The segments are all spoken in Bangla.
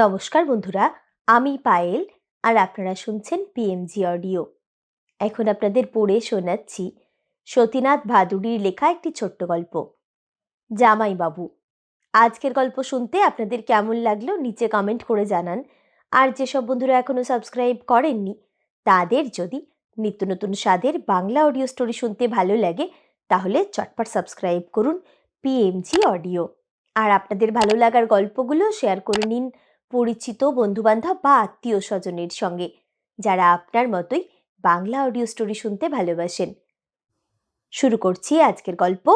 নমস্কার বন্ধুরা, আমি পায়েল আর আপনারা শুনছেন পিএমজি অডিও এখন আপনাদের পড়ে শোনাচ্ছি সতীনাথ ভাদুড়ির লেখা একটি ছোট্ট গল্প। জামাইবাবু, আজকের গল্প শুনতে আপনাদের কেমন লাগল নিচে কমেন্ট করে জানান। আর যেসব বন্ধুরা এখনও সাবস্ক্রাইব করেননি, তাদের যদি নিত্য নতুন স্বাদের বাংলা অডিও স্টোরি শুনতে ভালো লাগে, তাহলে চটপট সাবস্ক্রাইব করুন পিএমজি অডিও আর আপনাদের ভালো লাগার গল্পগুলো শেয়ার করে নিন। পরিচিত বন্ধুবান্ধব বা আত্মীয় স্বজনের সঙ্গে, যারা আপনার মতোই বাংলা অডিও স্টোরি শুনতে ভালোবাসেন। শুরু করছি আজকের গল্প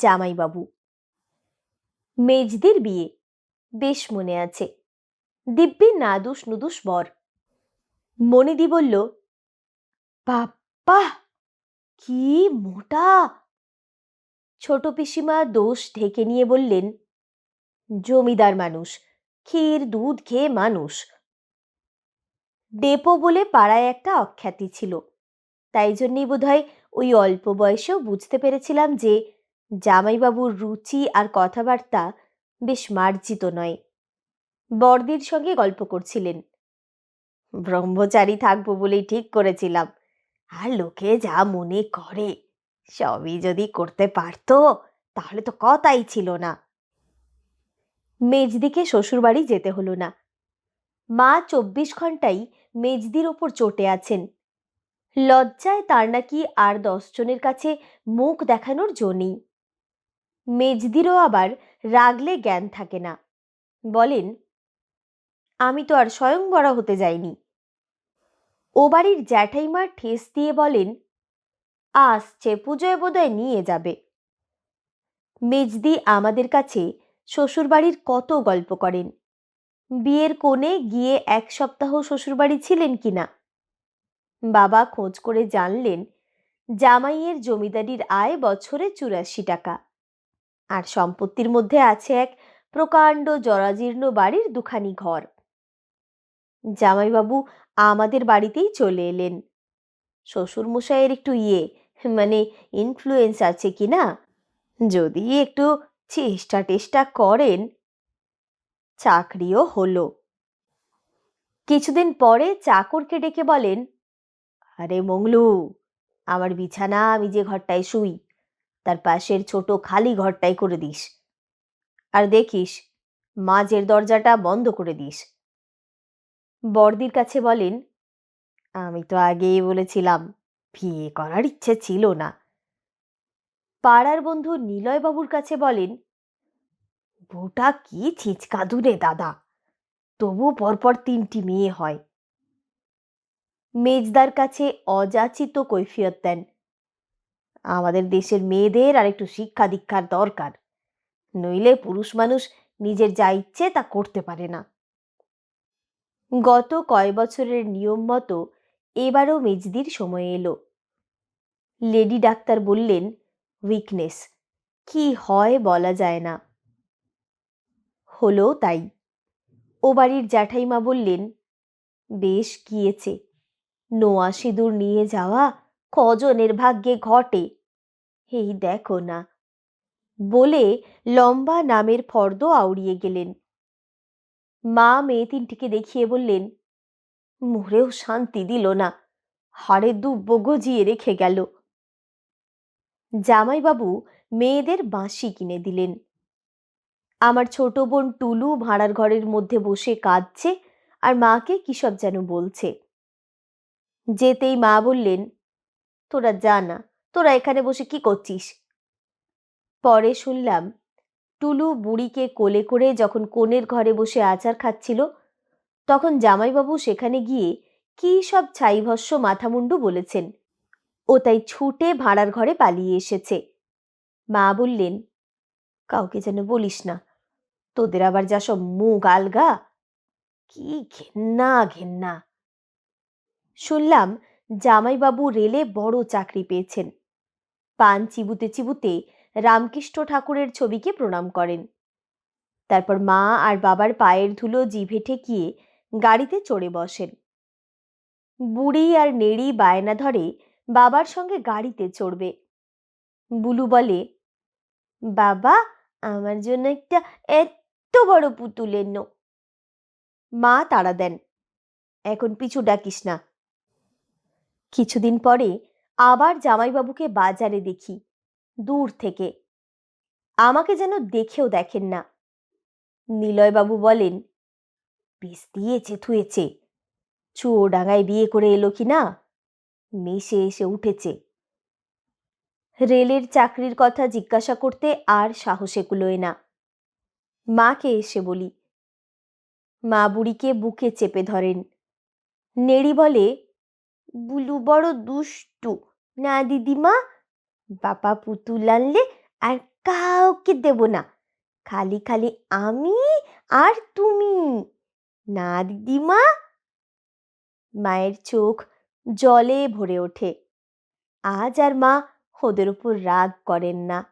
জামাইবাবু। মেজদির বিয়ে, বেশ মনে আছে। দিব্যি নাদুস নুদুস বর। মনিদি বলল বাপ্পা কি মোটা! ছোট পিসিমা দোষ ঢেকে নিয়ে বললেন, জমিদার মানুষ ক্ষীর, দুধ খেয়ে মানুষ। ডেপো বলে পাড়ায় একটা অখ্যাতি ছিল। তাই জন্যই বোধহয় ওই অল্প বয়সেও বুঝতে পেরেছিলাম যে, জামাইবাবুর রুচি আর কথাবার্তা বেশ মার্জিত নয়। বড়দির সঙ্গে গল্প করছিলেন। ব্রহ্মচারী থাকব বলেই ঠিক করেছিলাম। আর লোকে যা মনে করে, সবই যদি করতে পারতো, তাহলে তো কথাই ছিল না। মেজদিকে শ্বশুরবাড়ি যেতে হলো না। মা চব্বিশ ঘন্টাই মেজদির ওপর চটে আছেন। লজ্জায় তার নাকি আর দশজনের কাছে মুখ দেখানোর জো নেই। মেজদিরও আবার রাগলে জ্ঞান থাকে না। বলেন, আমি তো আর স্বয়ংবরা হতে যাইনি। ও বাড়ির জ্যাঠাইমার ঠেস দিয়ে বলেন, আসছে, পুজোয় বোধহয় নিয়ে যাবে। মেজদি আমাদের কাছে শ্বশুরবাড়ির কত গল্প করেন? বিয়ের কোণে গিয়ে এক সপ্তাহ শ্বশুরবাড়ি ছিলেন কিনা বাবা খোঁজ করে জানলেন, জামাইয়ের জমিদারির আয় বছরে চুরাশি টাকা। আর সম্পত্তির মধ্যে আছে এক প্রকাণ্ড জরাজীর্ণ বাড়ির দুখানি ঘর। জামাইবাবু আমাদের বাড়িতেই চলে এলেন। শ্বশুরমশাইয়ের একটু ইয়ে মানে ইনফ্লুয়েন্স আছে কি না? যদি একটু চেষ্টা টেষ্টা করেন। চাকরিও হলো। কিছুদিন পরে চাকরকে ডেকে বলেন, আরে মংলু, আমার বিছানা আমি যে ঘরটায় শুই, তার পাশের ছোট খালি ঘরটাই করে দিস। আর দেখিস, মাঝের দরজাটা বন্ধ করে দিস। বর্দির কাছে বলেন, আমি তো আগেই বলেছিলাম, বিয়ে করার ইচ্ছে ছিল না। পাড়ার বন্ধু নিলয়বাবুর কাছে বলেন, বউটা কি ছিচকাদু রে দাদা। তবু পরপর তিনটি মেয়ে হয়। মেজদার কাছে অযাচিত কৈফিয়ত দেন, আমাদের দেশের মেয়েদের আর একটু শিক্ষা দীক্ষার দরকার। নইলে পুরুষ মানুষ নিজের যা ইচ্ছে তা করতে পারে না। গত কয় বছরের নিয়ম মতো এবারও মেজদির সময় এলো। লেডি ডাক্তার বললেন উইকনেস কি হয় বলা যায় না। হলো তাই। ও বাড়ির জ্যাঠাইমা বললেন, বেশ গিয়েছে। নোয়া সিঁদুর নিয়ে যাওয়া কজনের ভাগ্যে ঘটে। এই দেখো না। বলে লম্বা নামের ফর্দ আউড়িয়ে গেলেন। মা মেয়ে তিনটিকে দেখিয়ে বললেন, মোরেও শান্তি দিল না। হাড়ে দুব্ব গজিয়ে রেখে গেল। জামাইবাবু মেয়েদের বাঁশি কিনে দিলেন। আমার ছোট বোন টুলু ভাড়ার ঘরের মধ্যে বসে কাঁদছে আর মাকে কিসব যেন বলছে। যেতেই মা বললেন, তোরা যা না, তোরা এখানে বসে কি করছিস? পরে শুনলাম, টুলু বুড়িকে কোলে করে যখন কোণের ঘরে বসে আচার খাচ্ছিল, তখন জামাইবাবু সেখানে গিয়ে কি সব ছাইভস্য মাথামুন্ডু বলেছেন। ও তাই ছুটে ভাড়ার ঘরে পালিয়ে এসেছে। মা বললেন, কাউকে যেন বলিস না, তোদের আবার যা সব মুখ আলগা, কি ঘেন্না ঘেন্না। শুনলাম জামাইবাবু রেলে বড় চাকরি পেয়েছেন। পান চিবুতে চিবুতে রামকৃষ্ণ ঠাকুরের ছবিকে প্রণাম করেন। তারপর মা আর বাবার পায়ের ধুলো জিভে ঠেকিয়ে গাড়িতে চড়ে বসেন। বুড়ি আর নেড়ি বায়না ধরে বাবার সঙ্গে গাড়িতে চড়বে। বুলু বলে, বাবা, আমার জন্য একটা এত বড় পুতুল এনো। মা তাড়া দেন, এখন পিছু ডাকিস না। কিছুদিন পরে আবার জামাইবাবুকে বাজারে দেখি, দূর থেকে। আমাকে যেন দেখেও দেখেন না। নিলয়বাবু বলেন বেশ দিয়েছে, থুয়েছে। চুয়োডাঙ্গায় বিয়ে করে এলো কি না? মেশে এসে উঠেছে। রেলের চাকরির কথা জিজ্ঞাসা করতে আর সাহসে কুলোয় না। মাকে এসে বলি, মা বুড়িকে বুকে চেপে ধরেন। নেড়ি বলে, বুলু বড় দুষ্টু। না দিদিমা বাবা পুতুল আনলে আর কাউকে দেব না। খালি খালি আমি আর তুমি। না দিদিমা মায়ের চোখ জলে ভরে ওঠে। আজ আর মা ওদের উপর রাগ করেন না।